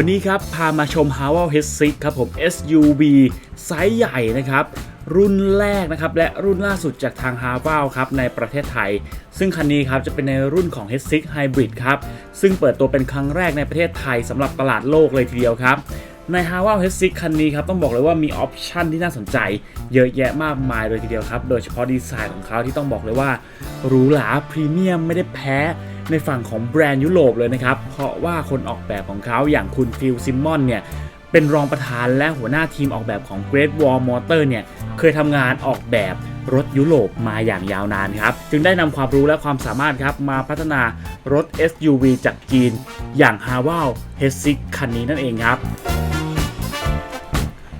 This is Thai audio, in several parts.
วันนี้ครับ พามาชม h a w a l H6 ครับผม SUV ไซส์ใหญ่นะครับ รุ่นแรกนะครับ และรุ่นล่าสุดจากทาง h a w a l ครับ ในประเทศไทย ซึ่งคันนี้ครับ จะเป็นในรุ่นของ H6 Hybrid ครับ ซึ่งเปิดตัวเป็นครั้งแรกในประเทศไทยสำหรับตลาดโลกเลยทีเดียวครับใน h a w a l H6 คันนี้ครับต้องบอกเลยว่ามีออปชันที่น่าสนใจ เยอะแยะมากมายเลยทีเดียวครับ โดยเฉพาะดีไซน์ของเขาที่ต้องบอกเลยว่าหรูหราพรีเมียมไม่ได้แพ้ ในฝั่งของแบรนด์ยุโรปเลยนะครับ เพราะว่าคนออกแบบของเขาอย่างคุณฟิลซิมมอนเนี่ยเป็นรองประธานและหัวหน้าทีมออกแบบของ Great Wall Motor เนี่ยเคยทำงานออกแบบรถยุโรปมาอย่างยาวนานครับ จึงได้นำความรู้และความสามารถครับ มาพัฒนารถ SUV จากจีน อย่าง h a w a l H6 คันนี้นั่นเองครับ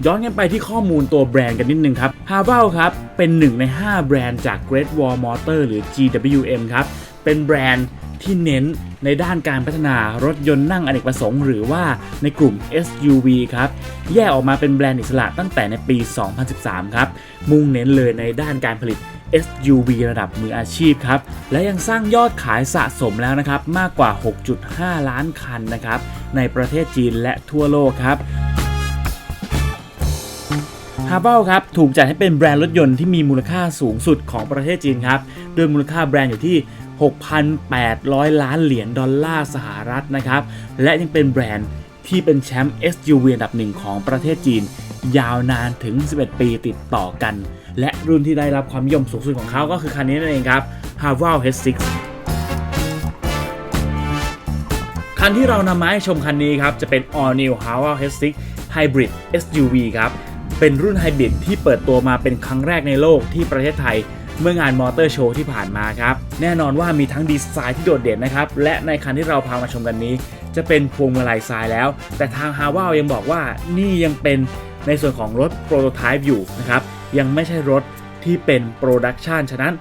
ย้อนกันไปที่ข้อมูลตัวแบรนด์กันนิดนึงครับ h a v a l ครับ เป็นหนึ่งใน 5 แบรนด์จาก Great Wall Motor หรือ GWM ครับ เป็นแบรนด์ ที่เน้นในด้านการพัฒนารถยนต์นั่งอเนกประสงค์ หรือว่าในกลุ่ม SUV ครับ แยกออกมาเป็นแบรนด์อิสระตั้งแต่ในปี 2013 ครับ มุ่งเน้นเลยในด้านการผลิต SUV ระดับมืออาชีพครับ และยังสร้างยอดขายสะสมแล้วนะครับ มากกว่า 6.5 ล้านคันนะครับ ในประเทศจีนและทั่วโลกครับฮาร์เบลครับถูกจัดให้เป็นแบรนด์รถยนต์ที่มีมูลค่าสูงสุดของประเทศจีนครับโดยมูลค่าแบรนด์อยู่ที่ 6,800 ล้านเหรียญดอลลาร์สหรัฐนะครับ และยังเป็นแบรนด์ที่เป็นแชมป์ SUV อันดับหนึ่งของประเทศจีน ยาวนานถึง 11 ปีติดต่อกัน และรุ่นที่ได้รับความนิยมสูงสุดของเขาก็คือคันนี้นั่นเองครับ h a v a l H6 คันที่เรานำมาให้ชมคันนี้ครับ จะเป็น All New h a w a l H6 Hybrid SUV ครับ เป็นรุ่นไฮบริดที่เปิดตัวมาเป็นครั้งแรกในโลกที่ประเทศไทย เมื่องานมอเตอร์โชว์ที่ผ่านมาครับ แน่นอนว่ามีทั้งดีไซน์ที่โดดเด่นนะครับ และในคันที่เราพามาชมกันนี้ จะเป็นพวงมาลัยทรายแล้ว แต่ทาง h a w a l ยังบอกว่านี่ยังเป็นในส่วนของรถโปรโตไทป์อยู่นะครับ ยังไม่ใช่รถที่เป็นโปรดักชันฉะนั้น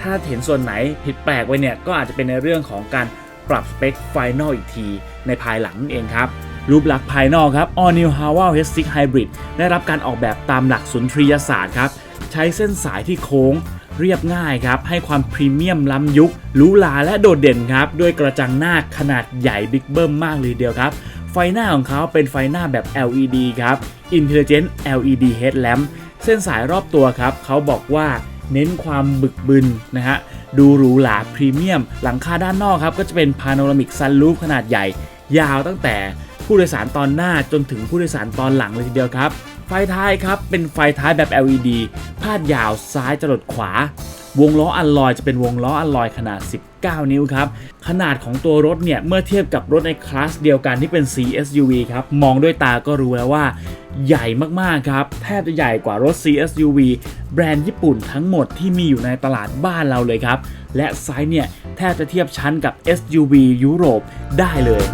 ถ้าเห็นส่วนไหนผิดแปลกไปเนี่ยก็อาจจะเป็นในเรื่องของการปรับสเปคไฟนอลอีกที ในภายหลังนั่นเองครับรูปลักษณ์ภายนอกครับ All New h a w a l H6 Hybrid ได้รับการออกแบบตามหลักสุนทรียศาสตร์ครับ ใช้เส้นสายที่โค้ง เรียบง่ายครับ ให้ความพรีเมียมล้ำยุคหรูหราและโดดเด่นครับ ด้วยกระจังหน้าขนาดใหญ่บิ๊กเบิ้มมากเลยเดียวครับ ไฟหน้าของเขาเป็นไฟหน้าแบบ LED ครับ Intelligent LED Headlamp เส้นสายรอบตัวครับ เขาบอกว่าเน้นความบึกบึนนะฮะ ดูหรูหราพรีเมียม หลังคาด้านนอกครับ ก็จะเป็นพาโนรามิกซันรูฟขนาดใหญ่ ยาวตั้งแต่ผู้โดยสารตอนหน้าจนถึงผู้โดยสารตอนหลังเลยทีเดียวครับ ไฟท้ายครับเป็นไฟท้ายแบบ LED พาดยาวซ้ายจรดขวา วงล้ออัลลอยจะเป็นวงล้ออัลลอยขนาด 19 นิ้วครับ ขนาดของตัวรถเนี่ย เมื่อเทียบกับรถในคลาสเดียวกันที่เป็น CSUV ครับ มองด้วยตาก็รู้แล้วว่าใหญ่มากๆครับ แทบจะใหญ่กว่ารถ CSUV แบรนด์ญี่ปุ่นทั้งหมดที่มีอยู่ในตลาดบ้านเราเลยครับ และไซส์เนี่ยแทบจะเทียบชั้นกับ SUV ยุโรปได้เลย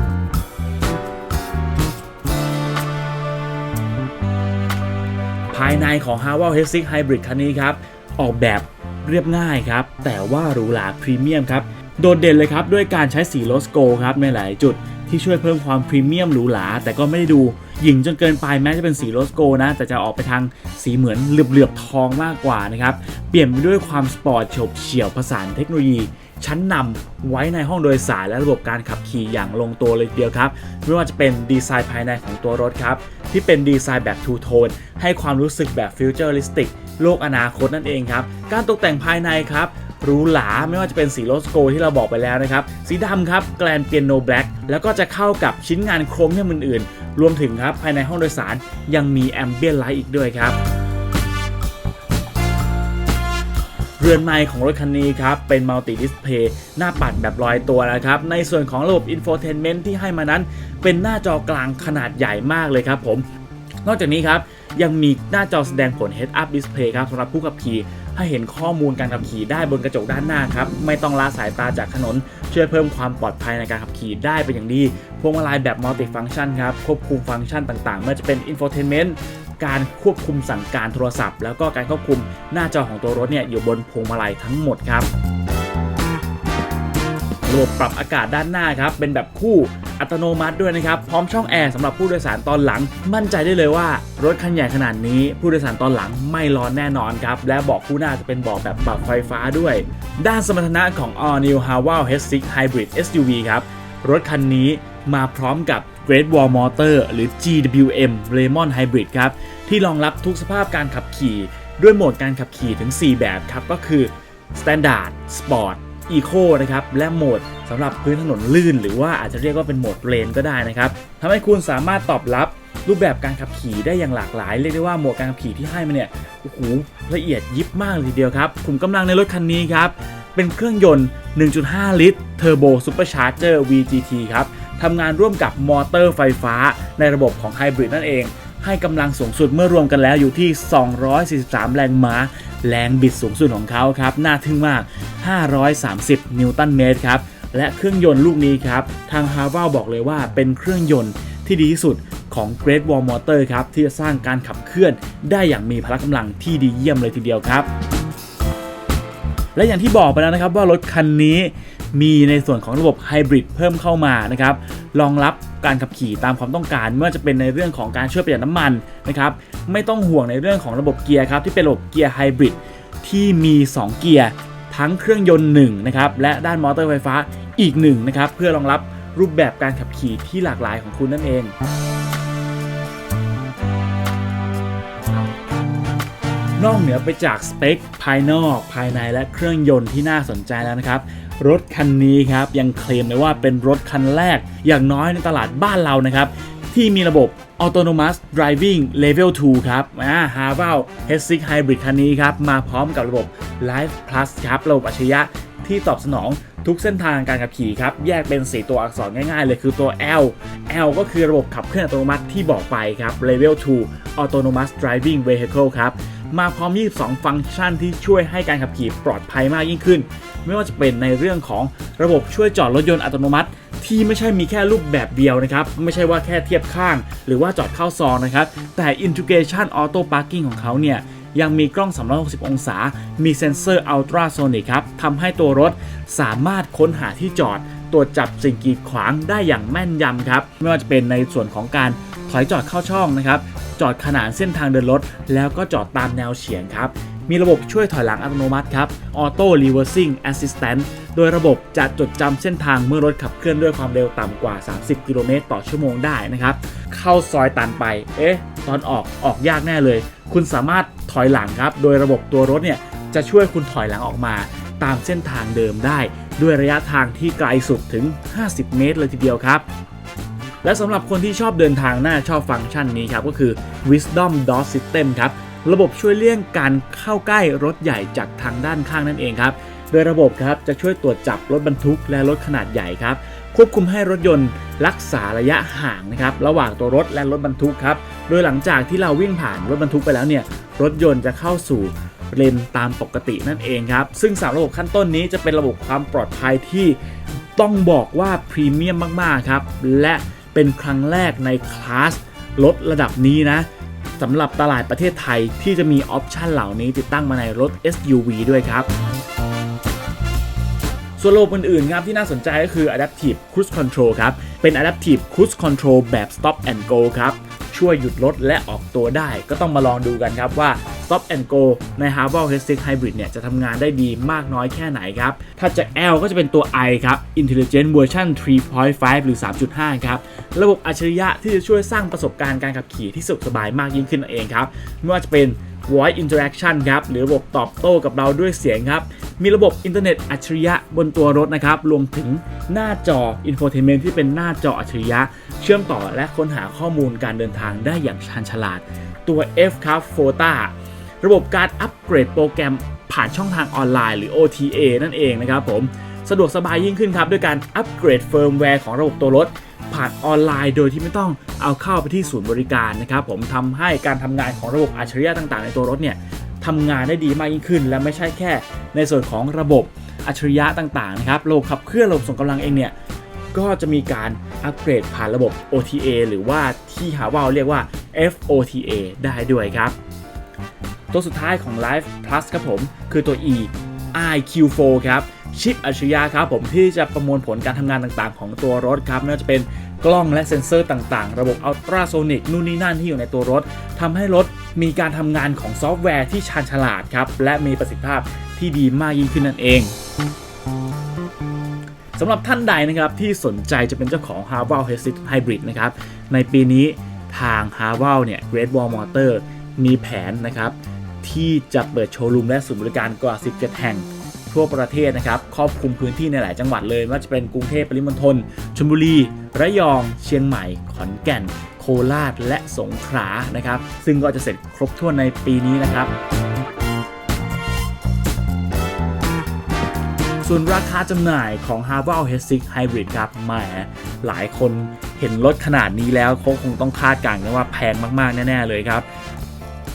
ายในของ h a w a l H6 Hybrid คันนี้ครับ ออกแบบเรียบง่ายครับ แต่ว่าหรูหราพรีเมียมครับ โดดเด่นเลยครับ ด้วยการใช้สีโลสโกครับในหลายจุดที่ช่วยเพิ่มความพรีเมียมหรูหราแต่ก็ไม่ได้ดูหยิ่งจนเกินไปแม้จะเป็นสีโลสโกนะ แต่จะออกไปทางสีเหมือนเหลือบๆทองมากกว่านะครับ เปลี่ยนไปด้วยความสปอร์ตโฉบเฉี่ยวผสานเทคโนโลยี ชั้นนำไว้ในห้องโดยสารและระบบการขับขี่อย่างลงตัวเลยเดียวครับ ไม่ว่าจะเป็นดีไซน์ภายในของตัวรถครับ ที่เป็นดีไซน์แบบทูโทนให้ความรู้สึกแบบฟิวเจอริสติกโลกอนาคตนั่นเองครับ การตกแต่งภายในครับหรูหราไม่ว่าจะเป็นสีโลสโกที่เราบอกไปแล้วนะครับ สีดำครับแกลนเปียโนแบล็กแล้วก็จะเข้ากับชิ้นงานโครเมียมอื่นๆ รวมถึงครับภายในห้องโดยสารยังมีแอมเบียนไลท์อีกด้วยครับ รือนไม้ของรถคันนี้ครับ เป็นมัลติดิสเพย์หน้าปัดแบบลอยตัวนะครับ ในส่วนของระบบอินโฟเทนเมนต์ที่ให้มานั้น เป็นหน้าจอกลางขนาดใหญ่มากเลยครับผม นอกจากนี้ครับ ยังมีหน้าจอแสดงผล Head Up Display ครับสำหรับผู้ขับขี่ให้เห็นข้อมูลการขับขี่ได้บนกระจกด้านหน้าครับ ไม่ต้องละสายตาจากถนน ช่วยเพิ่มความปลอดภัยในการขับขี่ได้เป็นอย่างดี พวงมาลัยแบบมัลติฟัง c t ชันครับ ควบคุมฟังก์ชันต่างๆไม่ว่าจะเป็น Infotainment การควบคุมสั่งการโทรศัพท์ แล้วก็การควบคุมหน้าจอของตัวรถเนี่ยอยู่บนพวงมาลัยทั้งหมดครับระบบปรับอากาศด้านหน้าครับเป็นแบบคู่อัตโนมัติด้วยนะครับ พร้อมช่องแอร์สำหรับผู้โดยสารตอนหลัง มั่นใจได้เลยว่ารถคันใหญ่ขนาดนี้ ผู้โดยสารตอนหลังไม่ร้อนแน่นอนครับ และเบาะคู่หน้าจะเป็นเบาะแบบปรับไฟฟ้าด้วย ด้านสมรรถนะของ All New h a w a l H6 Hybrid SUV ครับ รถคันนี้มาพร้อมกับ Great Wall Motor หรือ GWM Lemon Hybrid ครับ ที่รองรับทุกสภาพการขับขี่ ด้วยโหมดการขับขี่ถึง 4 แบบครับ ก็คือ Standard Sport Eco นะครับ และโหมดสำหรับพื้นถนนลื่น หรือว่าอาจจะเรียกว่าเป็นโหมดเลนก็ได้นะครับทำให้คุณสามารถตอบรับรูปแบบการขับขี่ได้อย่างหลากหลาย เรียกได้ว่าโหมดการขับขี่ที่ให้มาเนี่ยโอ้โหละเอียดยิบมากเลยทีเดียวครับขุมกำลังในรถคันนี้ครับเป็นเครื่องยนต์ 1.5 ลิตร Turbo Supercharger VGT ครับ ทำงานร่วมกับมอเตอร์ไฟฟ้าในระบบของไฮบริดนั่นเอง ให้กำลังสูงสุดเมื่อรวมกันแล้วอยู่ที่ 243 แรงม้า แรงบิดสูงสุดของเขาครับ น่าทึ่งมาก 530 นิวตันเมตรครับ และเครื่องยนต์ลูกนี้ครับ ทาง h a r v a l บอกเลยว่าเป็นเครื่องยนต์ที่ดีที่สุดของ Great Wall Motor ครับ ที่จะสร้างการขับเคลื่อนได้อย่างมีพละกำลังที่ดีเยี่ยมเลยทีเดียวครับและอย่างที่บอกไปแล้วนะครับว่ารถคันนี้ มีในส่วนของระบบไฮบริดเพิ่มเข้ามานะครับรองรับการขับขี่ตามความต้องการไม่ว่าจะเป็นในเรื่องของการช่วยประหยัดน้ำมันนะครับไม่ต้องห่วงในเรื่องของระบบเกียร์ครับที่เป็นระบบเกียร์ไฮบริดที่มี 2 เกียร์ทั้งเครื่องยนต์1นะครับและด้านมอเตอร์ไฟฟ้าอีก1นะครับเพื่อรองรับรูปแบบการขับขี่ที่หลากหลายของคุณนั่นเองนอกเหนือไปจากสเปคภายนอกภายในและเครื่องยนต์ที่น่าสนใจแล้วนะครับ รถคันนี้ครับยังเคลมเลยว่าเป็นรถคันแรกอย่างน้อยในตลาดบ้านเรานะครับ ที่มีระบบ Autonomous Driving Level 2 ครับอ่า h a v a l H6 Hybrid คันนี้ครับ มาพร้อมกับระบบ Life Plus ครับ ระบบอัจฉริยะที่ตอบสนอง ทุกเส้นทางการขับขี่ครับ แยกเป็น 4 ตัวอักษรง่ายๆ เลยคือตัว L L ก็คือระบบขับเคลื่อนอัตโนมัติที่บอกไปครับ Level 2 Autonomous Driving Vehicle ครับ มาพร้อม 22 ฟังก์ชันที่ช่วยให้การขับขี่ปลอดภัยมากยิ่งขึ้น ไม่ว่าจะเป็นในเรื่องของระบบช่วยจอดรถยนต์อัตโนมัติ ที่ไม่ใช่มีแค่รูปแบบเดียวนะครับ ไม่ใช่ว่าแค่เทียบข้าง หรือว่าจอดเข้าซองนะครับ แต่ Integration Auto Parking ของเขาเนี่ย ยังมีกล้อง 360 องศา มีเซ็นเซอร์อัลตราโซนิกครับทำให้ตัวรถสามารถค้นหาที่จอดตรวจจับสิ่งกีดขวางได้อย่างแม่นยำครับ ไม่ว่าจะเป็นในส่วนของการถอยจอดเข้าช่องนะครับ จอดขนานเส้นทางเดินรถ แล้วก็จอดตามแนวเฉียงครับ มีระบบช่วยถอยหลังอัตโนมัติครับ Auto Reversing Assistant โดยระบบจะจดจำเส้นทางเมื่อรถขับเคลื่อนด้วยความเร็วต่ำกว่า 30 กิโลเมตรต่อชั่วโมงได้นะครับ เข้าซอยตันไป เอ๊ะ ตอนออกออกยากแน่เลย คุณสามารถถอยหลังครับ โดยระบบตัวรถเนี่ยจะช่วยคุณถอยหลังออกมาตามเส้นทางเดิมได้ ด้วยระยะทางที่ไกลสุดถึง 50 เมตรเลยทีเดียวครับและสำหรับคนที่ชอบเดินทางน่าชอบฟังก์ชันนี้ครับ ก็คือ Wisdom Dot System ครับ ระบบช่วยเลี่ยงการเข้าใกล้รถใหญ่จากทางด้านข้างนั่นเองครับ โดยระบบครับจะช่วยตรวจจับรถบรรทุกและรถขนาดใหญ่ครับ ควบคุมให้รถยนต์รักษาระยะห่างนะครับระหว่างตัวรถและรถบรรทุกครับ โดยหลังจากที่เราวิ่งผ่านรถบรรทุกไปแล้วเนี่ยรถยนต์จะเข้าสู่เลนตามปกตินั่นเองครับ ซึ่งสามระบบขั้นต้นนี้จะเป็นระบบความปลอดภัยที่ต้องบอกว่าพรีเมียมมาก ๆ ครับ และเป็นครั้งแรกในคลาสรถระดับนี้นะ สำหรับตลาดประเทศไทยที่จะมีออปชันเหล่านี้ติดตั้งมาในรถ SUV ด้วยครับส่วนระบบอื่นๆครับที่น่าสนใจก็คือ Adaptive Cruise Control ครับ เป็น Adaptive Cruise Control แบบ Stop and Go ครับ ช่วยหยุดรถและออกตัวได้ ก็ต้องมาลองดูกันครับว่า Stop and Go ใน h a r v a l H6 Hybrid เนี่ยจะทำงานได้ดีมากน้อยแค่ไหนครับถ้าจะ L ก็จะเป็นตัว I ครับ Intelligent Version 3.5 หรือ 3.5 ครับ ระบบอัจฉริยะที่จะช่วยสร้างประสบการณ์การขับขี่ที่สะดสบายมากยิ่งขึ้นนั่นเองครับไม่ว่าจะเป็น Voice Interaction ครับหรือระบบตอบโต้กับเราด้วยเสียงครับมีระบบอินเทอร์เน็ตอัจฉริยะบนตัวรถนะครับ รวมถึงหน้าจอ Infotainment ที่เป็นหน้าจออัจฉริยะ เชื่อมต่อและค้นหาข้อมูลการเดินทางได้อย่างชันฉลาด ตัว F ครับ FOTA ระบบการอัปเกรดโปรแกรมผ่านช่องทางออนไลน์หรือ OTA นั่นเองนะครับผมสะดวกสบายยิ่งขึ้นครับ ด้วยการอัปเกรดเฟิร์มแวร์ของระบบตัวรถ ผ่านออนไลน์โดยที่ไม่ต้องเอาเข้าไปที่ศูนย์บริการนะครับผมทำให้การทำงานของระบบอัจฉริยะต่างๆ ในตัวรถเนี่ยทำงานได้ดีมากยิ่งขึ้น และไม่ใช่แค่ ในส่วนของระบบอัจฉริยะต่างๆนะครับระบบขับเคลื่อนระบบส่งกำลังเองเนี่ยก็จะมีการอัปเกรดผ่านระบบ OTA หรือว่าที่หาว่าเรียกว่า FOTA ได้ด้วยครับ ตัวสุดท้ายของ Life Plus ครับผม คือตัว E IQ4 ครับชิปอัจฉริยะครับผมที่จะประมวลผลการทำงานต่างๆ ของตัวรถครับไม่ว่าจะเป็นกล้องและเซ็นเซอร์ต่างๆ ระบบอัลตราโซนิกนู่นนี่นั่นที่อยู่ในตัวรถทำให้รถมีการทำงานของซอฟต์แวร์ที่ชาญฉลาดครับ และมีประสิทธิภาพที่ดีมากยิ่งขึ้นนั่นเองสำหรับท่านใดนะครับที่สนใจจะเป็นเจ้าของ h a r v a l h e s i c Hybrid นะครับในปีนี้ทาง h a r v a l เนี่ย Great Wall Motor มีแผนนะครับ ที่จะเปิดโชว์รูมและศูนย์บริการกว่า 17 แห่งทั่วประเทศนะครับครอบคลุมพื้นที่ในหลายจังหวัดเลยไม่ว่าจะเป็นกรุงเทพปริมณฑลชลบุรี ระยอง เชียงใหม่ ขอนแก่น โคราช และสงขลานะครับ ซึ่งก็จะเสร็จครบถ้วนในปีนี้นะครับ ส่วนราคาจำหน่ายของ h a r v a l h e s i c Hybrid ครับแหมหลายคนเห็นรถขนาดนี้แล้วเขาคงต้องคาดการณ์กันว่าแพงมากๆ แน่ ๆ เลยครับ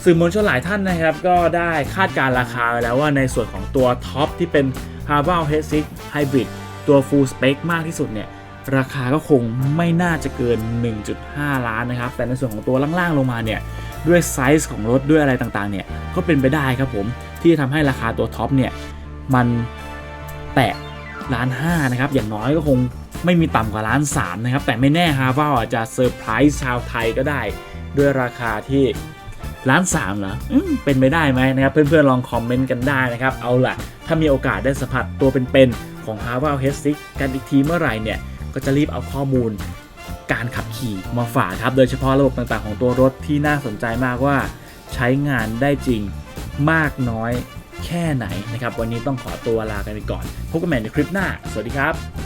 สื่อมวลชนหลายท่านนะครับ ก็ได้คาดการราคาไว้แล้วว่าในส่วนของตัวท็อปที่เป็น h a r v a l h e s i c Hybrid ตัว Full Spec มากที่สุดเนี่ยราคาก็คงไม่น่าจะเกิน 1.5 ล้านนะครับ แต่ในส่วนของตัวล่างๆลงมาเนี่ย ด้วยไซส์ของรถด้วยอะไรต่างๆ เนี่ย ก็เป็นไปได้ครับผม ที่จะทำให้ราคาตัวท็อปเนี่ย มันแตะล้านห้านะครับ อย่างน้อยก็คงไม่มีต่ำกว่าล้านสามนะครับ แต่ไม่แน่ฮาว่าอาจจะเซอร์ไพรส์ชาวไทยก็ได้ ด้วยราคาที่ ล้านสามเหรออเป็นไปได้ไหมนะครับ เพื่อนๆลองคอมเมนต์กันได้นะครับ เอาล่ะ ถ้ามีโอกาสได้สัมผัสตัวเป็นๆของ h a r v a l h e s i c กันอีกทีเมื่อไหร่เนี่ย ก็จะรีบเอาข้อมูลการขับขี่มาฝากครับ โดยเฉพาะระบบต่างๆของตัวรถที่น่าสนใจมากว่าใช้งานได้จริงมากน้อยแค่ไหนนะครับ วันนี้ต้องขอตัวลากันไปก่อน พบกันใหม่ในคลิปหน้า สวัสดีครับ